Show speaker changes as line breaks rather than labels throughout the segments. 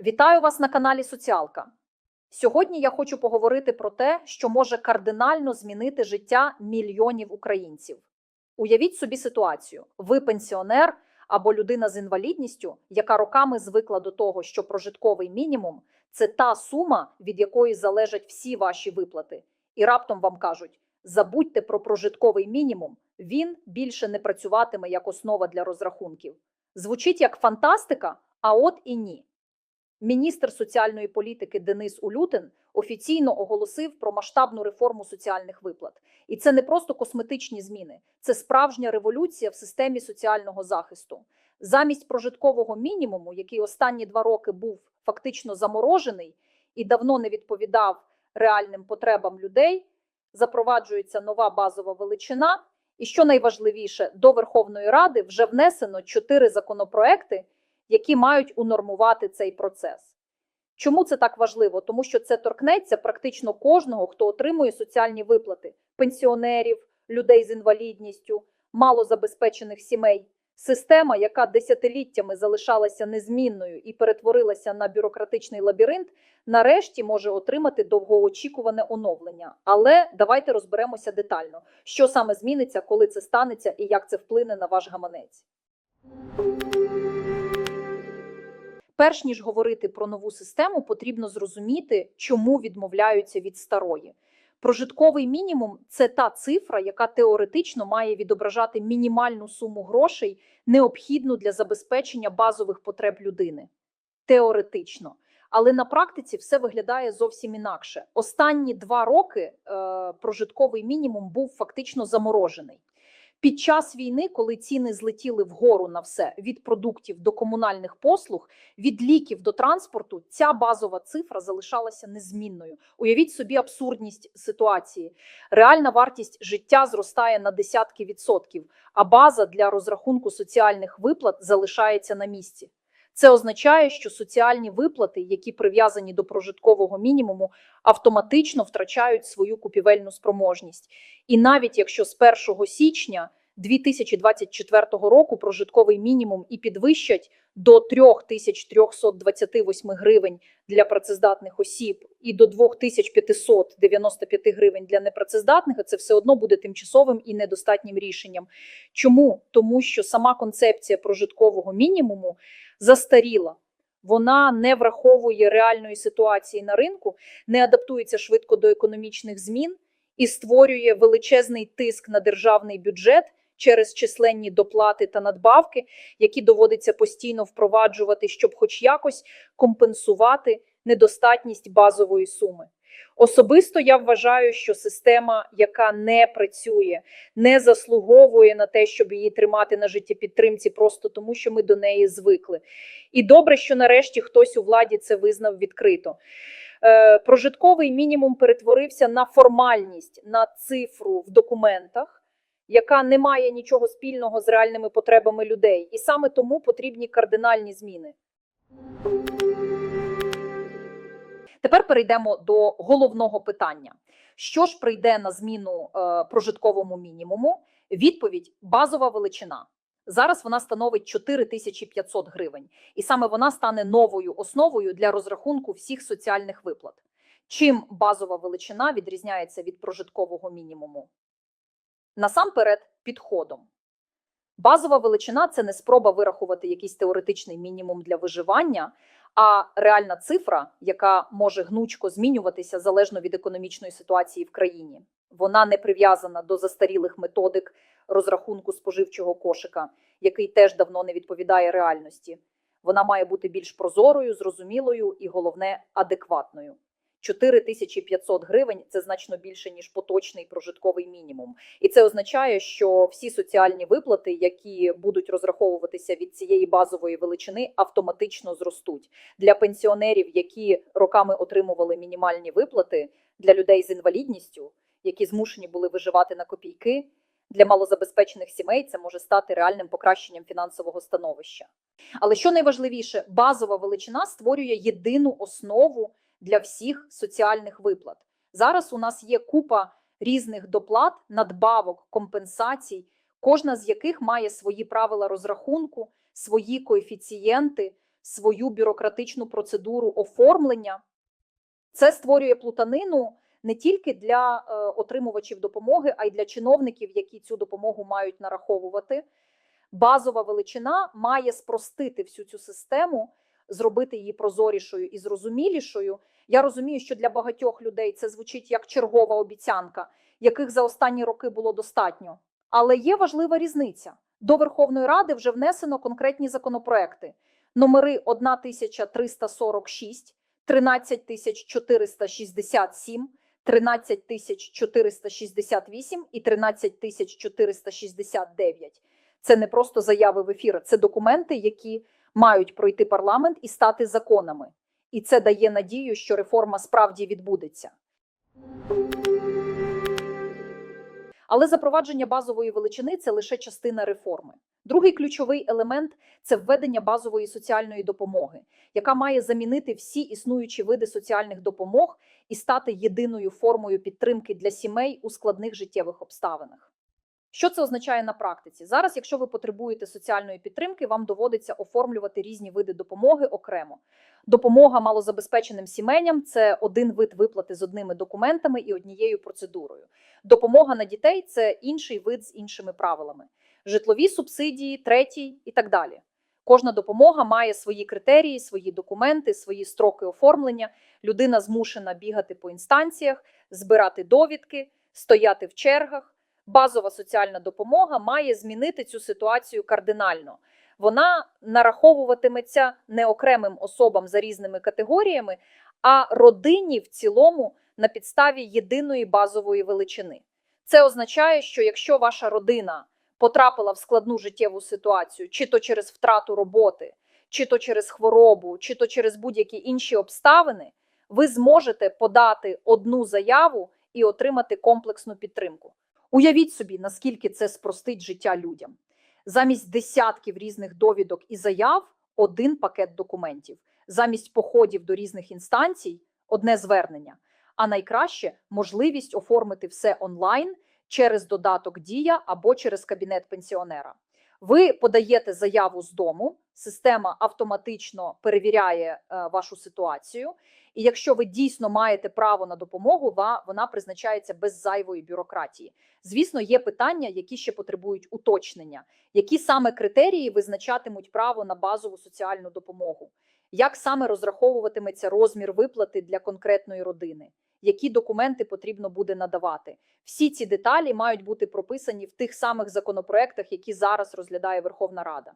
Вітаю вас на каналі Соціалка. Сьогодні я хочу поговорити про те, що може кардинально змінити життя мільйонів українців. Уявіть собі ситуацію: ви пенсіонер або людина з інвалідністю, яка роками звикла до того, що прожитковий мінімум це та сума, від якої залежать всі ваші виплати. І раптом вам кажуть: забудьте про прожитковий мінімум, він більше не працюватиме як основа для розрахунків. Звучить як фантастика, а от і ні. Міністр соціальної політики Денис Улютин офіційно оголосив про масштабну реформу соціальних виплат. І це не просто косметичні зміни, це справжня революція в системі соціального захисту. Замість прожиткового мінімуму, який останні два роки був фактично заморожений і давно не відповідав реальним потребам людей, запроваджується нова базова величина. І що найважливіше, до Верховної Ради вже внесено чотири законопроекти, які мають унормувати цей процес. Чому це так важливо? Тому що це торкнеться практично кожного, хто отримує соціальні виплати: пенсіонерів, людей з інвалідністю, малозабезпечених сімей. Система, яка десятиліттями залишалася незмінною і перетворилася на бюрократичний лабіринт, нарешті може отримати довгоочікуване оновлення. Але давайте розберемося детально, що саме зміниться, коли це станеться, і як це вплине на ваш гаманець. Перш ніж говорити про нову систему, потрібно зрозуміти, чому відмовляються від старої. Прожитковий мінімум це та цифра, яка теоретично має відображати мінімальну суму грошей, необхідну для забезпечення базових потреб людини. Теоретично. Але на практиці все виглядає зовсім інакше. Останні два роки е, прожитковий мінімум був фактично заморожений. Під час війни, коли ціни злетіли вгору на все від продуктів до комунальних послуг, від ліків до транспорту, ця базова цифра залишалася незмінною. Уявіть собі абсурдність ситуації. Реальна вартість життя зростає на десятки відсотків, а база для розрахунку соціальних виплат залишається на місці. Це означає, що соціальні виплати, які прив'язані до прожиткового мінімуму, автоматично втрачають свою купівельну спроможність. І навіть якщо з 1 січня 2024 року прожитковий мінімум і підвищать до 3328 гривень для працездатних осіб і до 2595 гривень для непрацездатних, це все одно буде тимчасовим і недостатнім рішенням. Чому? Тому що сама концепція прожиткового мінімуму застаріла. Вона не враховує реальної ситуації на ринку, не адаптується швидко до економічних змін і створює величезний тиск на державний бюджет через численні доплати та надбавки, які доводиться постійно впроваджувати, щоб, хоч якось, компенсувати недостатність базової суми. Особисто я вважаю, що система, яка не працює, не заслуговує на те, щоб її тримати на життєпідтримці, просто тому, що ми до неї звикли. І добре, що нарешті хтось у владі це визнав відкрито. Е, Прожитковий мінімум перетворився на формальність, на цифру в документах, яка не має нічого спільного з реальними потребами людей. І саме тому потрібні кардинальні зміни. Тепер перейдемо до головного питання: що ж прийде на зміну е, прожитковому мінімуму? Відповідь базова величина. Зараз вона становить 4500 гривень, і саме вона стане новою основою для розрахунку всіх соціальних виплат. Чим базова величина відрізняється від прожиткового мінімуму? Насамперед, підходом. Базова величина це не спроба вирахувати якийсь теоретичний мінімум для виживання, а реальна цифра, яка може гнучко змінюватися залежно від економічної ситуації в країні. Вона не прив'язана до застарілих методик розрахунку споживчого кошика, який теж давно не відповідає реальності. Вона має бути більш прозорою, зрозумілою і головне адекватною. 4500 гривень це значно більше ніж поточний прожитковий мінімум, і це означає, що всі соціальні виплати, які будуть розраховуватися від цієї базової величини, автоматично зростуть для пенсіонерів, які роками отримували мінімальні виплати для людей з інвалідністю, які змушені були виживати на копійки. Для малозабезпечених сімей це може стати реальним покращенням фінансового становища. Але що найважливіше, базова величина створює єдину основу для всіх соціальних виплат. Зараз у нас є купа різних доплат, надбавок, компенсацій, кожна з яких має свої правила розрахунку, свої коефіцієнти, свою бюрократичну процедуру оформлення. Це створює плутанину не тільки для е, отримувачів допомоги, а й для чиновників, які цю допомогу мають нараховувати. Базова величина має спростити всю цю систему, зробити її прозорішою і зрозумілішою. Я розумію, що для багатьох людей це звучить як чергова обіцянка, яких за останні роки було достатньо. Але є важлива різниця. До Верховної Ради вже внесено конкретні законопроекти. Номери 1346, 13467, 13468 і 13469. Це не просто заяви в ефір, це документи, які мають пройти парламент і стати законами. І це дає надію, що реформа справді відбудеться. Але запровадження базової величини це лише частина реформи. Другий ключовий елемент це введення базової соціальної допомоги, яка має замінити всі існуючі види соціальних допомог і стати єдиною формою підтримки для сімей у складних життєвих обставинах. Що це означає на практиці? Зараз, якщо ви потребуєте соціальної підтримки, вам доводиться оформлювати різні види допомоги окремо. Допомога малозабезпеченим сімейням це один вид виплати з одними документами і однією процедурою. Допомога на дітей це інший вид з іншими правилами. Житлові субсидії, третій і так далі. Кожна допомога має свої критерії, свої документи, свої строки оформлення. Людина змушена бігати по інстанціях, збирати довідки, стояти в чергах. Базова соціальна допомога має змінити цю ситуацію кардинально. Вона нараховуватиметься не окремим особам за різними категоріями, а родині в цілому на підставі єдиної базової величини. Це означає, що якщо ваша родина потрапила в складну життєву ситуацію, чи то через втрату роботи, чи то через хворобу, чи то через будь-які інші обставини, ви зможете подати одну заяву і отримати комплексну підтримку. Уявіть собі, наскільки це спростить життя людям. Замість десятків різних довідок і заяв один пакет документів, замість походів до різних інстанцій одне звернення. А найкраще можливість оформити все онлайн через додаток Дія або через кабінет пенсіонера. Ви подаєте заяву з дому, система автоматично перевіряє е, вашу ситуацію. І якщо ви дійсно маєте право на допомогу, вона призначається без зайвої бюрократії. Звісно, є питання, які ще потребують уточнення, які саме критерії визначатимуть право на базову соціальну допомогу, як саме розраховуватиметься розмір виплати для конкретної родини, які документи потрібно буде надавати. Всі ці деталі мають бути прописані в тих самих законопроектах, які зараз розглядає Верховна Рада.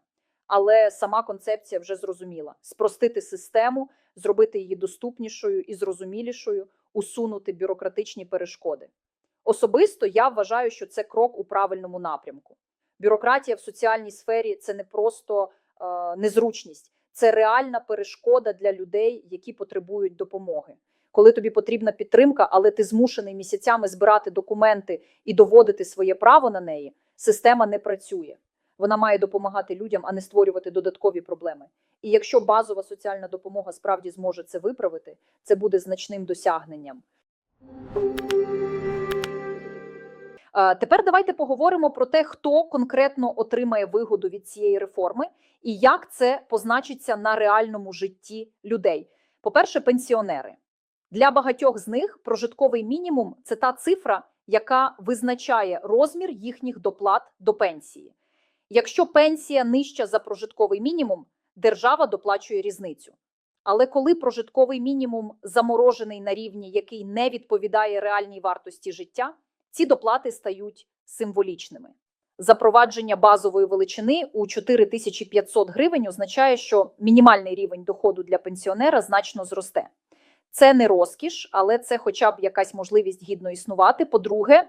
Але сама концепція вже зрозуміла: спростити систему, зробити її доступнішою і зрозумілішою, усунути бюрократичні перешкоди. Особисто я вважаю, що це крок у правильному напрямку. Бюрократія в соціальній сфері це не просто е, незручність, це реальна перешкода для людей, які потребують допомоги. Коли тобі потрібна підтримка, але ти змушений місяцями збирати документи і доводити своє право на неї, система не працює. Вона має допомагати людям, а не створювати додаткові проблеми. І якщо базова соціальна допомога справді зможе це виправити, це буде значним досягненням. Тепер давайте поговоримо про те, хто конкретно отримає вигоду від цієї реформи і як це позначиться на реальному житті людей. По-перше, пенсіонери. Для багатьох з них прожитковий мінімум це та цифра, яка визначає розмір їхніх доплат до пенсії. Якщо пенсія нижча за прожитковий мінімум, держава доплачує різницю. Але коли прожитковий мінімум заморожений на рівні, який не відповідає реальній вартості життя, ці доплати стають символічними. Запровадження базової величини у 4500 гривень означає, що мінімальний рівень доходу для пенсіонера значно зросте. Це не розкіш, але це хоча б якась можливість гідно існувати. По-друге,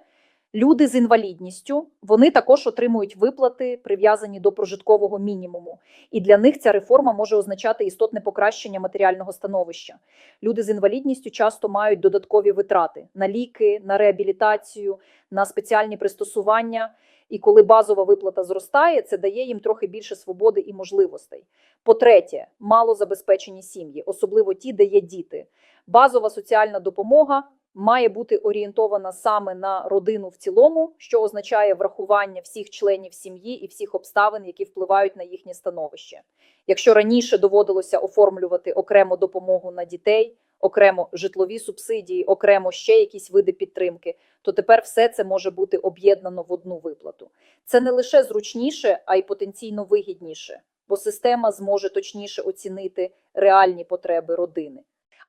люди з інвалідністю вони також отримують виплати, прив'язані до прожиткового мінімуму. І для них ця реформа може означати істотне покращення матеріального становища. Люди з інвалідністю часто мають додаткові витрати на ліки, на реабілітацію, на спеціальні пристосування. І коли базова виплата зростає, це дає їм трохи більше свободи і можливостей. По-третє, малозабезпечені сім'ї, особливо ті, де є діти. Базова соціальна допомога має бути орієнтована саме на родину в цілому, що означає врахування всіх членів сім'ї і всіх обставин, які впливають на їхнє становище. Якщо раніше доводилося оформлювати окремо допомогу на дітей, окремо житлові субсидії, окремо ще якісь види підтримки, то тепер все це може бути об'єднано в одну виплату. Це не лише зручніше, а й потенційно вигідніше, бо система зможе точніше оцінити реальні потреби родини.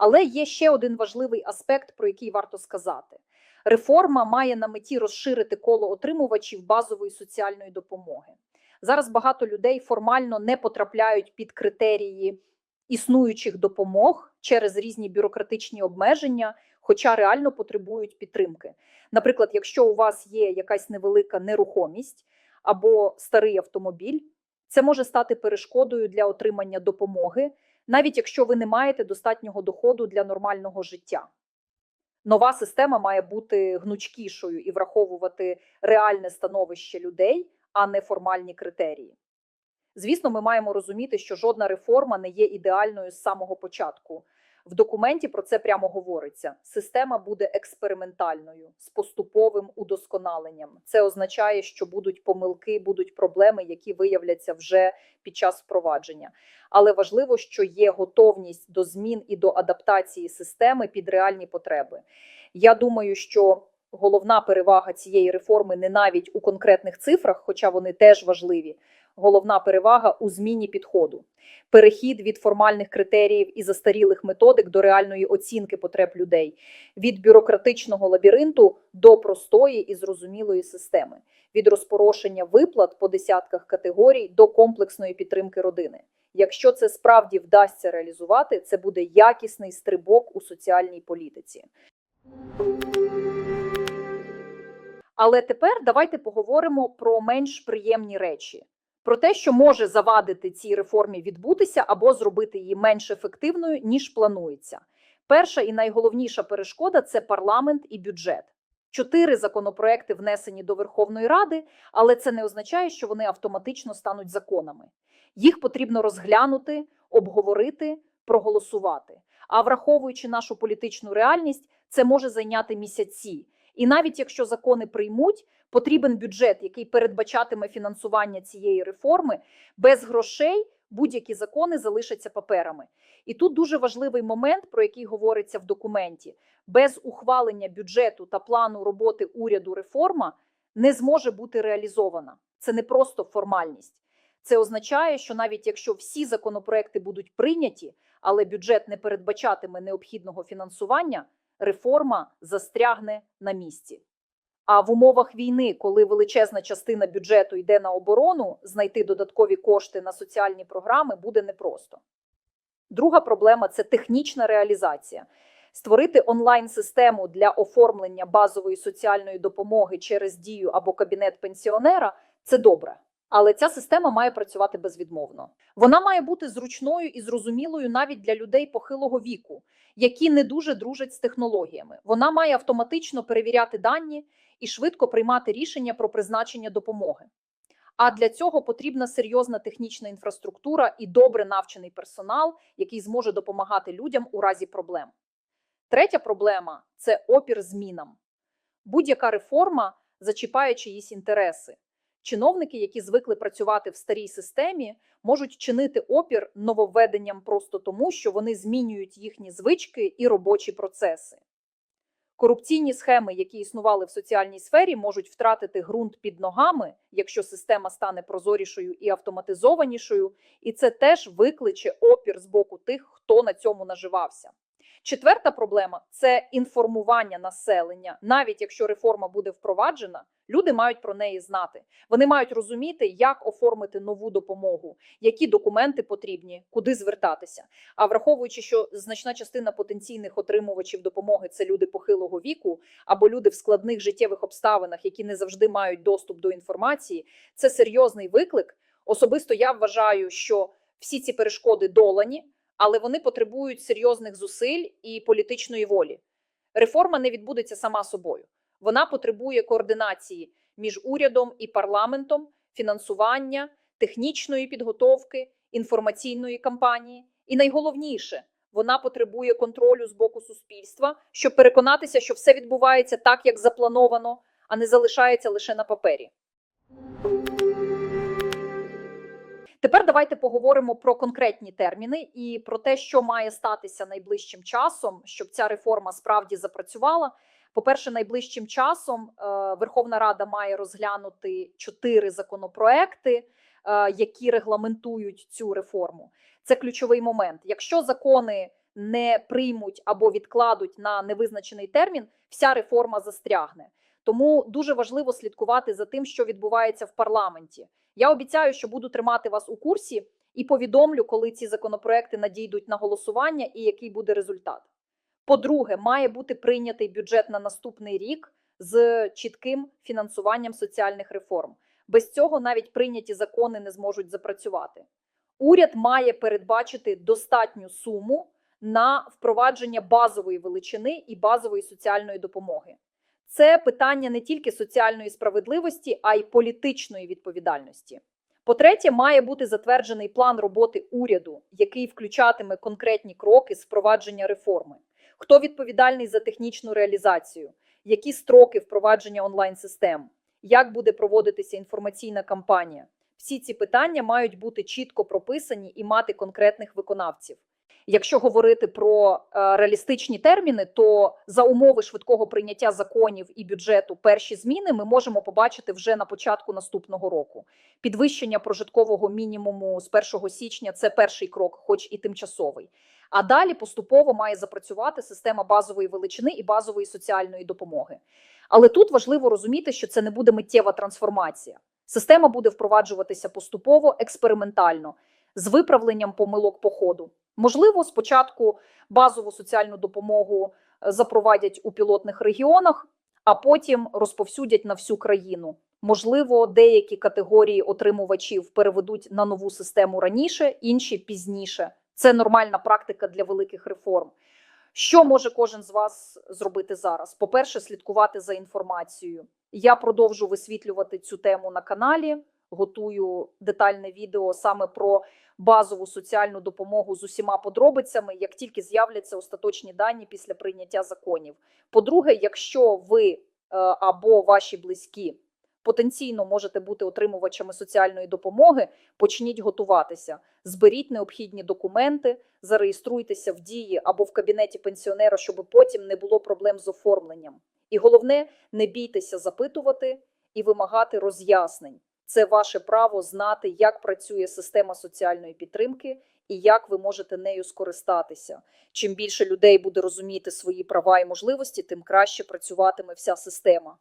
Але є ще один важливий аспект, про який варто сказати. Реформа має на меті розширити коло отримувачів базової соціальної допомоги. Зараз багато людей формально не потрапляють під критерії існуючих допомог через різні бюрократичні обмеження, хоча реально потребують підтримки. Наприклад, якщо у вас є якась невелика нерухомість або старий автомобіль, це може стати перешкодою для отримання допомоги, навіть якщо ви не маєте достатнього доходу для нормального життя. Нова система має бути гнучкішою і враховувати реальне становище людей, а не формальні критерії. Звісно, ми маємо розуміти, що жодна реформа не є ідеальною з самого початку. В документі про це прямо говориться. Система буде експериментальною з поступовим удосконаленням. Це означає, що будуть помилки, будуть проблеми, які виявляться вже під час впровадження. Але важливо, що є готовність до змін і до адаптації системи під реальні потреби. Я думаю, що головна перевага цієї реформи не навіть у конкретних цифрах, хоча вони теж важливі. Головна перевага у зміні підходу, перехід від формальних критеріїв і застарілих методик до реальної оцінки потреб людей, від бюрократичного лабіринту до простої і зрозумілої системи, від розпорошення виплат по десятках категорій до комплексної підтримки родини. Якщо це справді вдасться реалізувати, це буде якісний стрибок у соціальній політиці. Але тепер давайте поговоримо про менш приємні речі. Про те, що може завадити цій реформі відбутися або зробити її менш ефективною, ніж планується. Перша і найголовніша перешкода це парламент і бюджет. Чотири законопроекти внесені до Верховної Ради, але це не означає, що вони автоматично стануть законами. Їх потрібно розглянути, обговорити, проголосувати. А враховуючи нашу політичну реальність, це може зайняти місяці. І навіть якщо закони приймуть, потрібен бюджет, який передбачатиме фінансування цієї реформи, без грошей будь-які закони залишаться паперами. І тут дуже важливий момент, про який говориться в документі: без ухвалення бюджету та плану роботи уряду реформа не зможе бути реалізована. Це не просто формальність. Це означає, що навіть якщо всі законопроекти будуть прийняті, але бюджет не передбачатиме необхідного фінансування, реформа застрягне на місці. А в умовах війни, коли величезна частина бюджету йде на оборону, знайти додаткові кошти на соціальні програми буде непросто. Друга проблема це технічна реалізація. Створити онлайн-систему для оформлення базової соціальної допомоги через дію або кабінет пенсіонера це добре. Але ця система має працювати безвідмовно. Вона має бути зручною і зрозумілою навіть для людей похилого віку, які не дуже дружать з технологіями. Вона має автоматично перевіряти дані і швидко приймати рішення про призначення допомоги. А для цього потрібна серйозна технічна інфраструктура і добре навчений персонал, який зможе допомагати людям у разі проблем. Третя проблема це опір змінам. Будь-яка реформа зачіпає чиїсь інтереси. Чиновники, які звикли працювати в старій системі, можуть чинити опір нововведенням просто тому, що вони змінюють їхні звички і робочі процеси. Корупційні схеми, які існували в соціальній сфері, можуть втратити ґрунт під ногами, якщо система стане прозорішою і автоматизованішою, і це теж викличе опір з боку тих, хто на цьому наживався. Четверта проблема це інформування населення. Навіть якщо реформа буде впроваджена, люди мають про неї знати. Вони мають розуміти, як оформити нову допомогу, які документи потрібні, куди звертатися. А враховуючи, що значна частина потенційних отримувачів допомоги це люди похилого віку або люди в складних життєвих обставинах, які не завжди мають доступ до інформації, це серйозний виклик. Особисто я вважаю, що всі ці перешкоди долані але вони потребують серйозних зусиль і політичної волі. Реформа не відбудеться сама собою. Вона потребує координації між урядом і парламентом, фінансування, технічної підготовки, інформаційної кампанії і найголовніше вона потребує контролю з боку суспільства, щоб переконатися, що все відбувається так, як заплановано, а не залишається лише на папері. Тепер давайте поговоримо про конкретні терміни і про те, що має статися найближчим часом, щоб ця реформа справді запрацювала. По-перше, найближчим часом е, Верховна Рада має розглянути чотири законопроекти, е, які регламентують цю реформу. Це ключовий момент. Якщо закони не приймуть або відкладуть на невизначений термін, вся реформа застрягне. Тому дуже важливо слідкувати за тим, що відбувається в парламенті. Я обіцяю, що буду тримати вас у курсі і повідомлю, коли ці законопроекти надійдуть на голосування і який буде результат. По-друге, має бути прийнятий бюджет на наступний рік з чітким фінансуванням соціальних реформ. Без цього навіть прийняті закони не зможуть запрацювати. Уряд має передбачити достатню суму на впровадження базової величини і базової соціальної допомоги. Це питання не тільки соціальної справедливості, а й політичної відповідальності. По-третє, має бути затверджений план роботи уряду, який включатиме конкретні кроки з впровадження реформи. Хто відповідальний за технічну реалізацію, які строки впровадження онлайн-систем, як буде проводитися інформаційна кампанія? Всі ці питання мають бути чітко прописані і мати конкретних виконавців. Якщо говорити про е, реалістичні терміни, то за умови швидкого прийняття законів і бюджету перші зміни ми можемо побачити вже на початку наступного року. Підвищення прожиткового мінімуму з 1 січня це перший крок, хоч і тимчасовий. А далі поступово має запрацювати система базової величини і базової соціальної допомоги. Але тут важливо розуміти, що це не буде миттєва трансформація. Система буде впроваджуватися поступово, експериментально, з виправленням помилок по ходу. Можливо, спочатку базову соціальну допомогу е, запровадять у пілотних регіонах, а потім розповсюдять на всю країну. Можливо, деякі категорії отримувачів переведуть на нову систему раніше, інші пізніше. Це нормальна практика для великих реформ. Що може кожен з вас зробити зараз? По-перше, слідкувати за інформацією. Я продовжу висвітлювати цю тему на каналі. Готую детальне відео саме про базову соціальну допомогу з усіма подробицями, як тільки з'являться остаточні дані після прийняття законів. По-друге, якщо ви е, або ваші близькі потенційно можете бути отримувачами соціальної допомоги, почніть готуватися, зберіть необхідні документи, зареєструйтеся в дії або в кабінеті пенсіонера, щоб потім не було проблем з оформленням. І головне, не бійтеся запитувати і вимагати роз'яснень. Це ваше право знати, як працює система соціальної підтримки і як ви можете нею скористатися. Чим більше людей буде розуміти свої права і можливості, тим краще працюватиме вся система.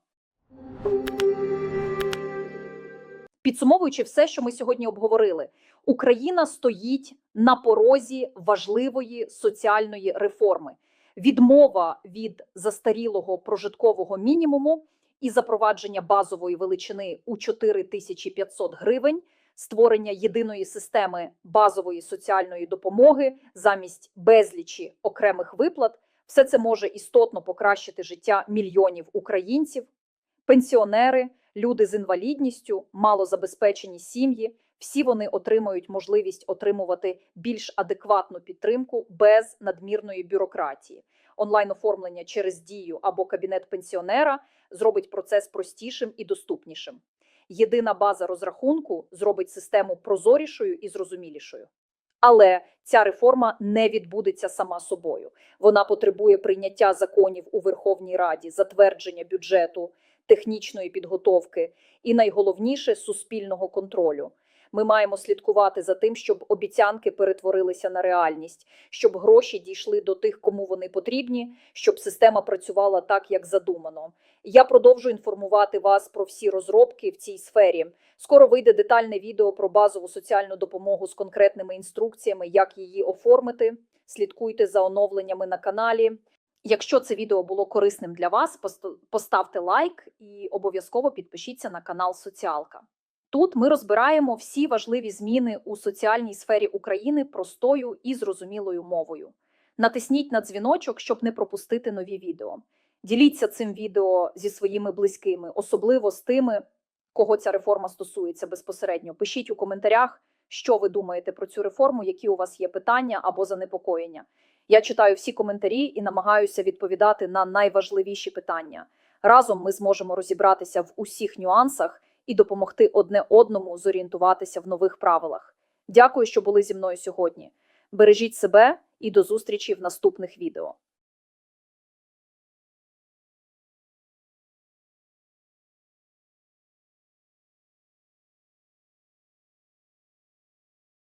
Підсумовуючи все, що ми сьогодні обговорили, Україна стоїть на порозі важливої соціальної реформи. Відмова від застарілого прожиткового мінімуму і запровадження базової величини у 4500 гривень, створення єдиної системи базової соціальної допомоги замість безлічі окремих виплат, все це може істотно покращити життя мільйонів українців, пенсіонери, люди з інвалідністю, малозабезпечені сім'ї. Всі вони отримають можливість отримувати більш адекватну підтримку без надмірної бюрократії. Онлайн оформлення через дію або кабінет пенсіонера зробить процес простішим і доступнішим. Єдина база розрахунку зробить систему прозорішою і зрозумілішою. Але ця реформа не відбудеться сама собою. Вона потребує прийняття законів у Верховній Раді, затвердження бюджету, технічної підготовки і найголовніше суспільного контролю. Ми маємо слідкувати за тим, щоб обіцянки перетворилися на реальність, щоб гроші дійшли до тих, кому вони потрібні, щоб система працювала так, як задумано. Я продовжу інформувати вас про всі розробки в цій сфері. Скоро вийде детальне відео про базову соціальну допомогу з конкретними інструкціями, як її оформити. Слідкуйте за оновленнями на каналі. Якщо це відео було корисним для вас, поставте лайк і обов'язково підпишіться на канал Соціалка. Тут ми розбираємо всі важливі зміни у соціальній сфері України простою і зрозумілою мовою. Натисніть на дзвіночок, щоб не пропустити нові відео. Діліться цим відео зі своїми близькими, особливо з тими, кого ця реформа стосується безпосередньо. Пишіть у коментарях, що ви думаєте про цю реформу, які у вас є питання або занепокоєння. Я читаю всі коментарі і намагаюся відповідати на найважливіші питання. Разом ми зможемо розібратися в усіх нюансах і допомогти одне одному зорієнтуватися в нових правилах. Дякую, що були зі мною сьогодні. Бережіть себе і до зустрічі в наступних відео.